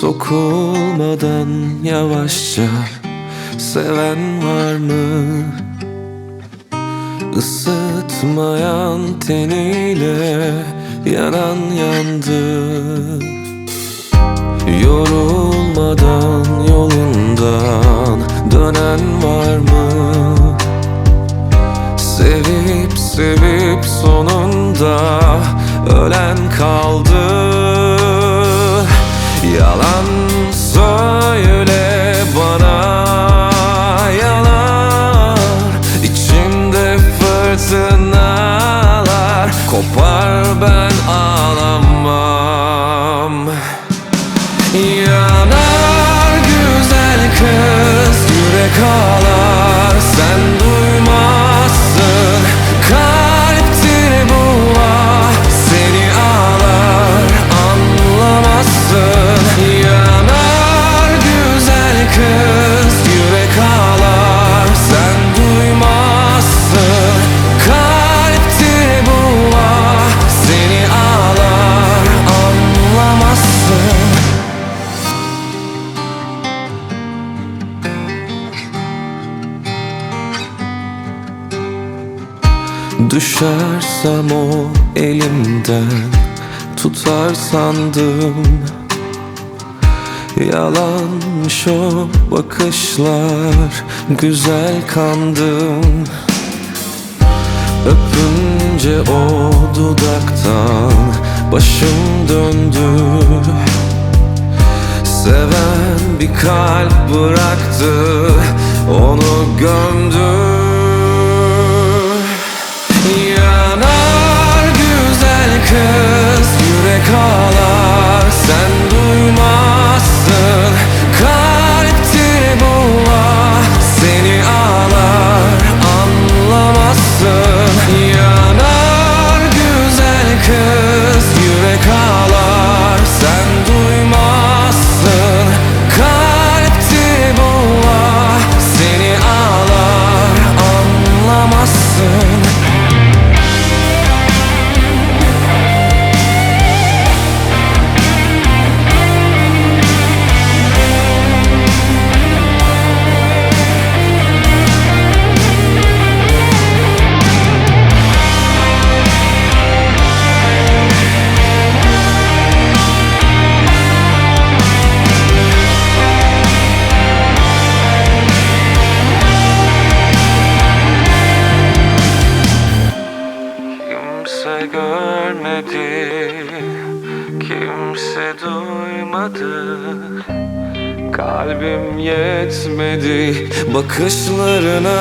Sokulmadan yavaşça seven var mı? Isıtmayan teniyle yanan yandı Yorulmadan yolundan dönen var mı? Sevip sevip sonunda ölen kaldı Yanar güzel kız yürek ağlar sen Düşersem o elimden tutar sandım. Yalanmış o bakışlar güzel kandım. Öpünce o dudaktan başım döndü. Seven bir kalp bıraktı onu gömdü görmedi, kimse duymadı. Kalbim yetmedi bakışlarına